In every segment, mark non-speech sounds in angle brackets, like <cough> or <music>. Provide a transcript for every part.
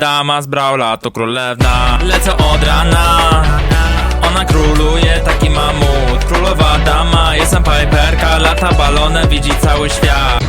Dama z Brawla to królewna. Lecę od rana. Ona króluje, taki mamut Królowa dama, jestem Piperka Lata balonem, widzi cały świat.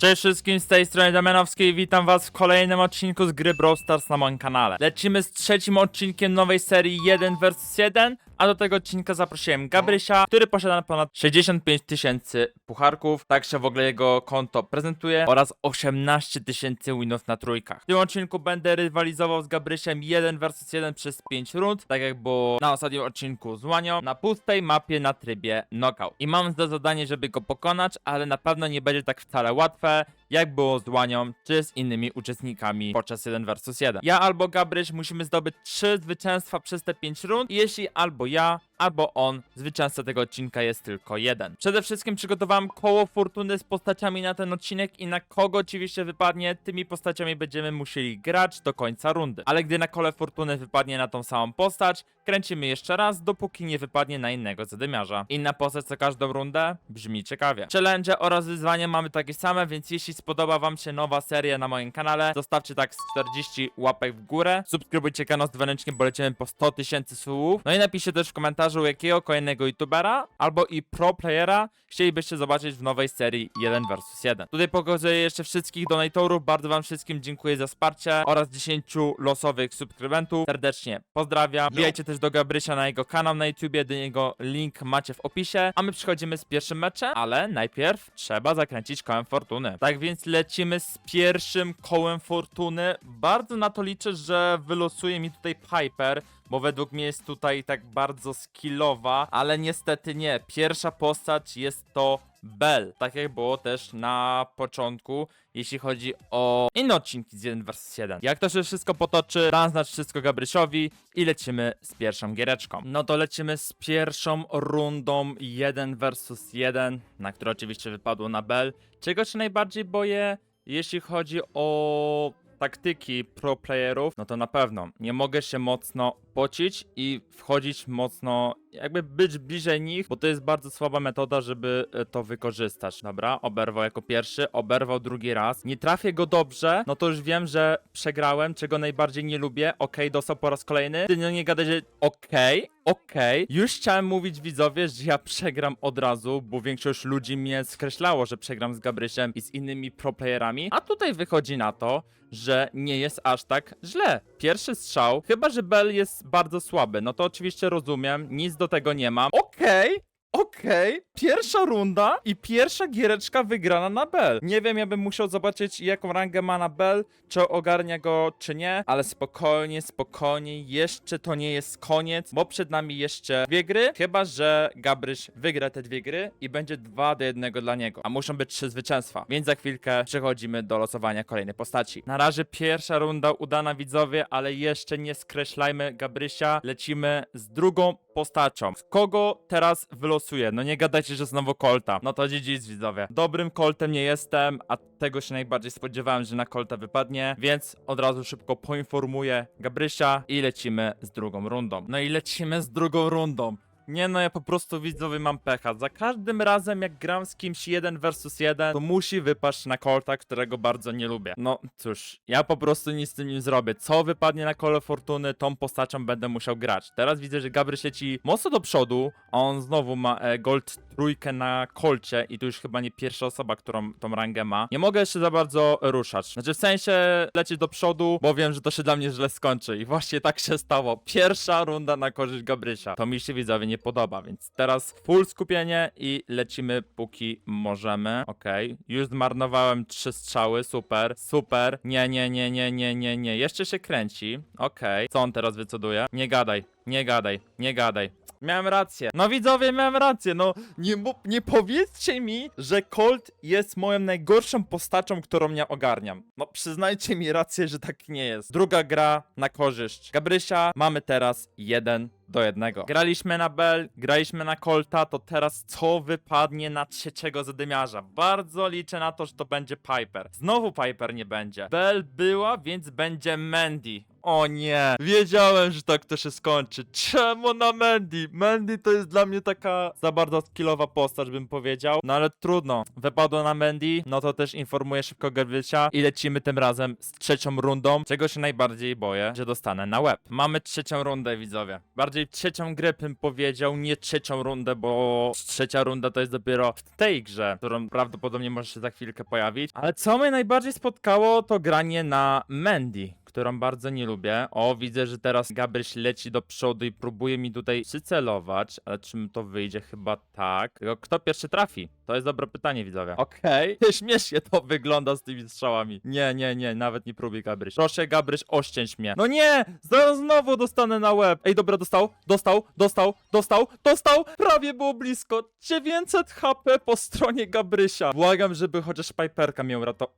Cześć wszystkim, z tej strony Damianowskiej, witam was w kolejnym odcinku z gry Brawl Stars na moim kanale. Lecimy z trzecim odcinkiem nowej serii 1 vs 1, a do tego odcinka zaprosiłem Gabrysia, który posiada ponad 65 tysięcy pucharków, tak się w ogóle jego konto prezentuje, oraz 18 tysięcy winów na trójkach. W tym odcinku będę rywalizował z Gabrysiem 1 vs 1 przez 5 rund, tak jak było na ostatnim odcinku z Łanią, na pustej mapie na trybie knockout. I mam za zadanie, żeby go pokonać, ale na pewno nie będzie tak wcale łatwe, jak było z Łanią, czy z innymi uczestnikami podczas 1 vs 1. Ja albo Gabryś musimy zdobyć 3 zwycięstwa przez te 5 rund, jeśli albo ja, albo on, zwycięzca tego odcinka jest tylko jeden. Przede wszystkim przygotowałem koło fortuny z postaciami na ten odcinek i na kogo oczywiście wypadnie, tymi postaciami będziemy musieli grać do końca rundy. Ale gdy na kole fortuny wypadnie na tą samą postać, kręcimy jeszcze raz, dopóki nie wypadnie na innego zadymiarza. Inna postać co każdą rundę brzmi ciekawie. Challenge oraz wyzwania mamy takie same, więc jeśli spodoba wam się nowa seria na moim kanale, zostawcie tak z 40 łapek w górę, subskrybujcie kanał z dwuręcznie, bo lecimy po 100 tysięcy subów. No i napiszcie też w komentarzu, jakiego kolejnego youtubera albo i pro playera chcielibyście zobaczyć w nowej serii 1 vs 1. Tutaj pokazuję jeszcze wszystkich donatorów, bardzo wam wszystkim dziękuję za wsparcie oraz 10 losowych subskrybentów. Serdecznie pozdrawiam. Wbijajcie też do Gabrysia na jego kanał na YouTubie, do niego link macie w opisie. A my przechodzimy z pierwszym meczem, ale najpierw trzeba zakręcić kołem fortuny. Tak więc lecimy z pierwszym kołem fortuny. Bardzo na to liczę, że wylosuje mi tutaj Piper, bo według mnie jest tutaj tak bardzo skillowa, ale niestety nie. Pierwsza postać jest to Bell, tak jak było też na początku, jeśli chodzi o inne odcinki z 1 vs 1. Jak to się wszystko potoczy, znać wszystko Gabrysiowi i lecimy z pierwszą giereczką. No to lecimy z pierwszą rundą 1 vs 1, na które oczywiście wypadło na Bell. Czego się najbardziej boję, jeśli chodzi o taktyki pro playerów, no to na pewno nie mogę się mocno pocić i wchodzić mocno, jakby być bliżej nich, bo to jest bardzo słaba metoda, żeby e, to wykorzystać. Dobra, oberwał jako pierwszy, oberwał drugi raz. Nie trafię go dobrze, no to już wiem, że przegrałem, czego najbardziej nie lubię. Okej, dostał po raz kolejny. Ty no nie gadaj, że okej, okej. Już chciałem mówić widzowie, że ja przegram od razu, bo większość ludzi mnie skreślało, że przegram z Gabrysiem i z innymi pro playerami, a tutaj wychodzi na to, że nie jest aż tak źle. Pierwszy strzał, chyba że Bell jest bardzo słaby, no to oczywiście rozumiem, nic do tego nie mam. Okej, Okej, pierwsza runda i pierwsza giereczka wygrana na Bell. Nie wiem, ja bym musiał zobaczyć jaką rangę ma na Bell, czy ogarnia go, czy nie, ale spokojnie, spokojnie, jeszcze to nie jest koniec, bo przed nami jeszcze dwie gry, chyba że Gabryś wygra te dwie gry i będzie 2 do 1 dla niego, a muszą być trzy zwycięstwa, więc za chwilkę przechodzimy do losowania kolejnej postaci. Na razie pierwsza runda udana widzowie, ale jeszcze nie skreślajmy Gabrysia, lecimy z drugą postacią. Kogo teraz wylosuję? No nie gadajcie, że znowu Colta. No to GG widzowie. Dobrym Coltem nie jestem, a tego się najbardziej spodziewałem, że na Colta wypadnie, więc od razu szybko poinformuję Gabrysia i lecimy z drugą rundą. No i lecimy z drugą rundą. Nie no, ja po prostu widzowie mam pecha. Za każdym razem jak gram z kimś jeden versus jeden, to musi wypaść na Colta, którego bardzo nie lubię. No cóż, ja po prostu nic z tym nie zrobię. Co wypadnie na kole fortuny, tą postacią będę musiał grać. Teraz widzę, że Gabry sieci mocno do przodu, a on znowu ma e, gold trójkę na kolcie i to już chyba nie pierwsza osoba, którą tą rangę ma. Nie mogę jeszcze za bardzo ruszać. Znaczy w sensie lecieć do przodu, bo wiem, że to się dla mnie źle skończy i właśnie tak się stało. Pierwsza runda na korzyść Gabrysia. To mi się widzowie nie podoba, więc teraz full skupienie i lecimy póki możemy. Okej, już zmarnowałem trzy strzały, super, super. Nie, nie, nie, nie, nie, nie, nie. Jeszcze się kręci. Okej, co on teraz wycoduje? Nie gadaj, nie gadaj, nie gadaj. Miałem rację. No widzowie, miałem rację. No nie, nie powiedzcie mi, że Colt jest moją najgorszą postacią, którą ja ogarniam. No przyznajcie mi rację, że tak nie jest. Druga gra na korzyść. Gabrysia mamy teraz jeden do jednego. Graliśmy na Bell, graliśmy na Colta, to teraz co wypadnie na trzeciego zadymiarza? Bardzo liczę na to, że to będzie Piper. Znowu Piper nie będzie. Bell była, więc będzie Mandy. O nie, wiedziałem, że tak to się skończy. Czemu na Mandy? Mandy to jest dla mnie taka za bardzo skillowa postać, bym powiedział. No ale trudno. Wypadło na Mandy, no to też informuję szybko Gerwysia i lecimy tym razem z trzecią rundą, czego się najbardziej boję, że dostanę na łeb. Mamy trzecią rundę, widzowie. Bardziej trzecią grę bym powiedział, nie trzecią rundę, bo trzecia runda to jest dopiero w tej grze, którą prawdopodobnie może się za chwilkę pojawić. Ale co mnie najbardziej spotkało, to granie na Mandy którą bardzo nie lubię. O, widzę, że teraz Gabryś leci do przodu i próbuje mi tutaj przycelować, ale czy mi to wyjdzie? Chyba tak. Tylko kto pierwszy trafi? To jest dobre pytanie, widzowie. Okej. Okay. <laughs> Śmiesznie to wygląda z tymi strzałami. Nie, nie, nie, nawet nie próbuj Gabryś. Proszę Gabryś, ościęć mnie. No nie! Zaraz znowu dostanę na łeb. Ej, dobra, dostał, dostał, dostał, dostał, dostał! Prawie było blisko. 900 HP po stronie Gabrysia. Błagam, żeby chociaż Piperka miał rato...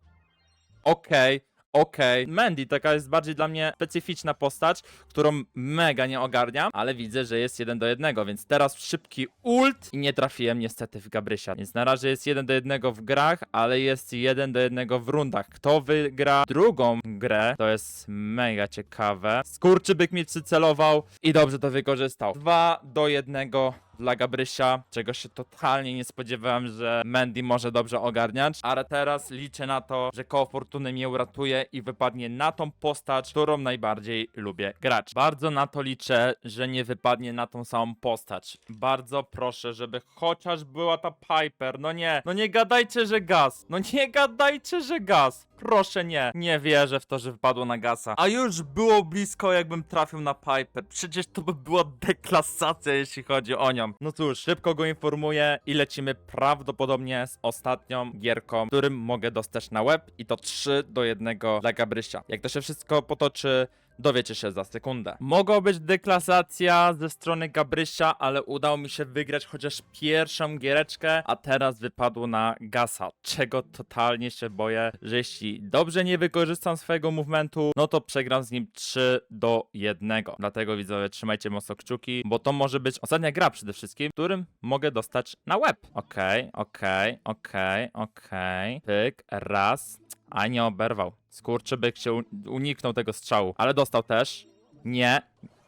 Okej. Okej, Mandy taka jest bardziej dla mnie specyficzna postać, którą mega nie ogarniam, ale widzę, że jest jeden do jednego, więc teraz szybki ult i nie trafiłem niestety w Gabrysia. Więc na razie jest jeden do jednego w grach, ale jest jeden do jednego w rundach. Kto wygra drugą grę, to jest mega ciekawe. Skurczybyk mi przycelował i dobrze to wykorzystał. Dwa do jednego dla Gabrysia, czego się totalnie nie spodziewałem, że Mandy może dobrze ogarniać, ale teraz liczę na to, że koło fortuny mnie uratuje i wypadnie na tą postać, którą najbardziej lubię grać. Bardzo na to liczę, że nie wypadnie na tą samą postać. Bardzo proszę, żeby chociaż była ta Piper. No nie, no nie gadajcie, że gaz. No nie gadajcie, że gaz. Proszę nie. Nie wierzę w to, że wypadło na gasa. A już było blisko, jakbym trafił na Piper. Przecież to by była deklasacja, jeśli chodzi o nią. No cóż, szybko go informuję i lecimy prawdopodobnie z ostatnią gierką, którym mogę dostać na web i to 3 do 1 dla Gabrysia. Jak to się wszystko potoczy, dowiecie się za sekundę. Mogła być deklasacja ze strony Gabrysia, ale udało mi się wygrać chociaż pierwszą giereczkę, a teraz wypadło na Gasa, czego totalnie się boję, że jeśli dobrze nie wykorzystam swojego movementu, no to przegram z nim 3 do 1. Dlatego widzowie, trzymajcie mocno kciuki, bo to może być ostatnia gra przede wszystkim, którym mogę dostać na web. Okej, okej, okej, okej. Pyk, raz. A nie oberwał. Skurczybyk się uniknął tego strzału, ale dostał też. Nie.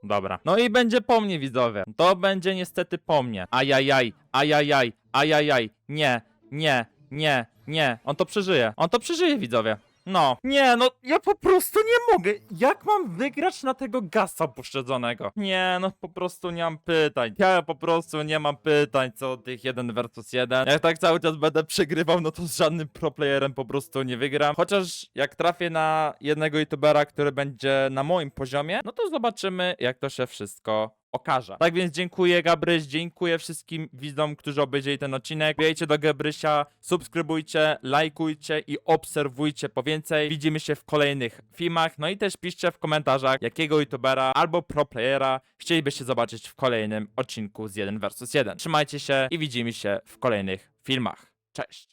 Dobra. No i będzie po mnie, widzowie. To będzie niestety po mnie. Ajajaj, ajajaj, ajajaj. Nie, nie, nie, nie. On to przeżyje. On to przeżyje, widzowie. No. Nie, no ja po prostu nie mogę. Jak mam wygrać na tego gasa poszczedzonego? Nie, no po prostu nie mam pytań. Ja po prostu nie mam pytań co tych 1 versus 1. Jak tak cały czas będę przegrywał, no to z żadnym pro playerem po prostu nie wygram. Chociaż jak trafię na jednego youtubera, który będzie na moim poziomie, no to zobaczymy jak to się wszystko okaże. Tak więc dziękuję Gabryś, dziękuję wszystkim widzom, którzy obejrzeli ten odcinek. Wbijajcie do Gabrysia, subskrybujcie, lajkujcie i obserwujcie po więcej. Widzimy się w kolejnych filmach, no i też piszcie w komentarzach, jakiego youtubera albo pro playera chcielibyście zobaczyć w kolejnym odcinku z 1 vs 1. Trzymajcie się i widzimy się w kolejnych filmach. Cześć!